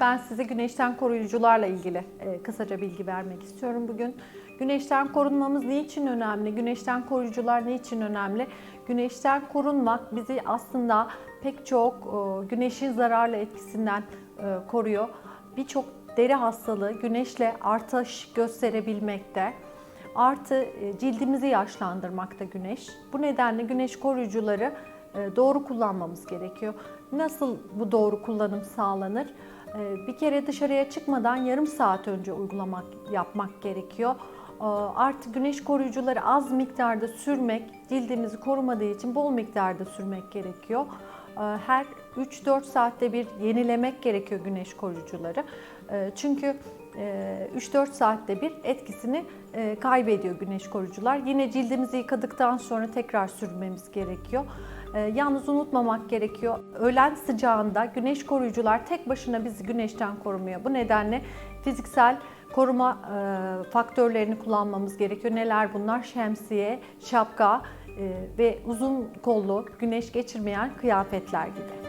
Ben size güneşten koruyucularla ilgili e, kısaca bilgi vermek istiyorum bugün. Güneşten korunmamız niçin önemli? Güneşten koruyucular niçin önemli? Güneşten korunmak bizi aslında pek çok e, güneşin zararlı etkisinden e, koruyor. Birçok deri hastalığı güneşle artış gösterebilmekte. Artı cildimizi yaşlandırmakta güneş. Bu nedenle güneş koruyucuları doğru kullanmamız gerekiyor. Nasıl bu doğru kullanım sağlanır? E, Bir kere dışarıya çıkmadan yarım saat önce uygulamak yapmak gerekiyor. E, Artı güneş koruyucuları az miktarda sürmek cildimizi korumadığı için bol miktarda sürmek gerekiyor. E, Her 3-4 saatte bir yenilemek gerekiyor güneş koruyucuları. E, Çünkü e, 3-4 saatte bir etkisini e, kaybediyor güneş koruyucular. Yine cildimizi yıkadıktan sonra tekrar sürmemiz gerekiyor. E, Yalnız unutmamak gerekiyor. Öğlen sıcağında güneş koruyucular tek başına bizi güneşten korumuyor. Bu nedenle fiziksel koruma e, faktörlerini kullanmamız gerekiyor. Neler bunlar? Şemsiye, şapka e, ve uzun kollu güneş geçirmeyen kıyafetler gibi.